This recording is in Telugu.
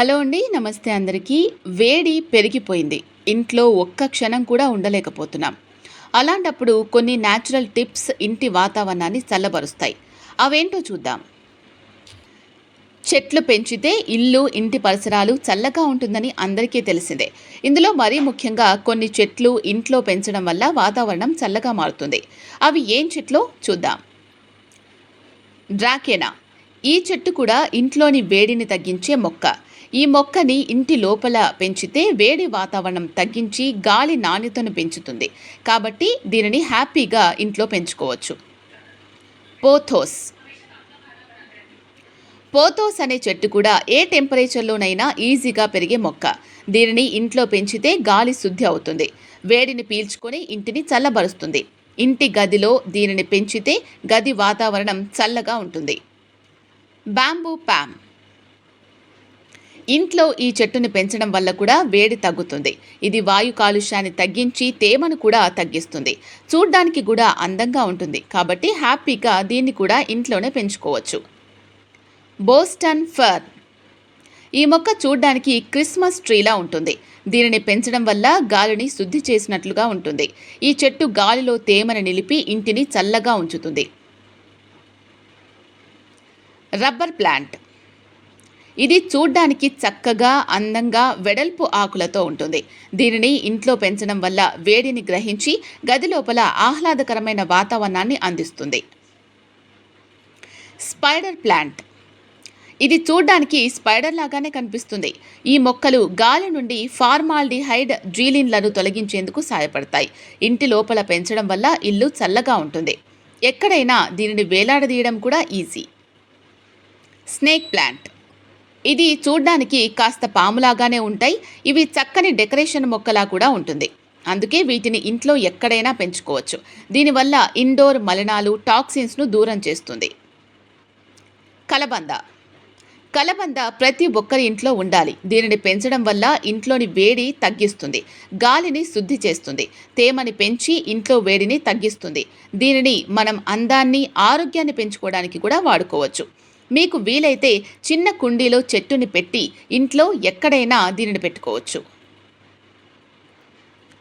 హలో అండి నమస్తే అందరికీ. వేడి పెరిగిపోయింది. ఇంట్లో ఒక్క క్షణం కూడా ఉండలేకపోతున్నాం. అలాంటప్పుడు కొన్ని న్యాచురల్ టిప్స్ ఇంటి వాతావరణాన్ని చల్లబరుస్తాయి. అవేంటో చూద్దాం. చెట్లు పెంచితే ఇల్లు ఇంటి పరిసరాలు చల్లగా ఉంటుందని అందరికీ తెలిసిందే. ఇందులో మరీ ముఖ్యంగా కొన్ని చెట్లు ఇంట్లో పెంచడం వల్ల వాతావరణం చల్లగా మారుతుంది. అవి ఏం చెట్లో? చూద్దాం. డ్రాకేనా? ఈ చెట్టు కూడా ఇంట్లోని వేడిని తగ్గించే మొక్క. ఈ మొక్కని ఇంటి లోపల పెంచితే వేడి వాతావరణం తగ్గించి గాలి నాణ్యతను పెంచుతుంది. కాబట్టి దీనిని హ్యాపీగా ఇంట్లో పెంచుకోవచ్చు. పోథోస్. పోథోస్ అనే చెట్టు కూడా ఏ టెంపరేచర్లోనైనా ఈజీగా పెరిగే మొక్క. దీనిని ఇంట్లో పెంచితే గాలి శుద్ధి అవుతుంది. వేడిని పీల్చుకొని ఇంటిని చల్లబరుస్తుంది. ఇంటి గదిలో దీనిని పెంచితే గది వాతావరణం చల్లగా ఉంటుంది. Bamboo palm. ఇంట్లో ఈ చెట్టుని పెంచడం వల్ల కూడా వేడి తగ్గుతుంది. ఇది వాయు కాలుష్యాన్ని తగ్గించి తేమను కూడా తగ్గిస్తుంది. చూడ్డానికి కూడా అందంగా ఉంటుంది. కాబట్టి హ్యాపీగా దీన్ని కూడా ఇంట్లోనే పెంచుకోవచ్చు. Boston fern. ఈ మొక్క చూడ్డానికి క్రిస్మస్ ట్రీలా ఉంటుంది. దీనిని పెంచడం వల్ల గాలిని శుద్ధి చేసినట్లుగా ఉంటుంది. ఈ చెట్టు గాలిలో తేమను నిలిపి ఇంటిని చల్లగా ఉంచుతుంది. Rubber plant. ఇది చూడ్డానికి చక్కగా అందంగా వెడల్పు ఆకులతో ఉంటుంది. దీనిని ఇంట్లో పెంచడం వల్ల వేడిని గ్రహించి గది లోపల ఆహ్లాదకరమైన వాతావరణాన్ని అందిస్తుంది. Spider plant. ఇది చూడ్డానికి స్పైడర్ లాగానే కనిపిస్తుంది. ఈ మొక్కలు గాలి నుండి ఫార్మాల్డిహైడ్ జీలిన్లను తొలగించేందుకు సహాయపడతాయి. ఇంటి లోపల పెంచడం వల్ల ఇల్లు చల్లగా ఉంటుంది. ఎక్కడైనా దీనిని వేలాడదీయడం కూడా ఈజీ. Snake plant. ఇది చూడ్డానికి కాస్త పాములాగానే ఉంటాయి ఇవి చక్కని డెకరేషన్ మొక్కలా కూడా ఉంటుంది. అందుకే వీటిని ఇంట్లో ఎక్కడైనా పెంచుకోవచ్చు. దీనివల్ల ఇండోర్ మలినాలు టాక్సిన్స్ను దూరం చేస్తుంది. కలబంద. కలబంద ప్రతి ఒక్కరి ఇంట్లో ఉండాలి. దీనిని పెంచడం వల్ల ఇంట్లోని వేడి తగ్గిస్తుంది గాలిని శుద్ధి చేస్తుంది తేమని పెంచి ఇంట్లో వేడిని తగ్గిస్తుంది. దీనిని మనం అందాన్ని ఆరోగ్యాన్ని పెంచుకోవడానికి కూడా వాడుకోవచ్చు. మీకు వీలైతే చిన్న కుండీలో చెట్టుని పెట్టి ఇంట్లో ఎక్కడైనా దీనిని పెట్టుకోవచ్చు.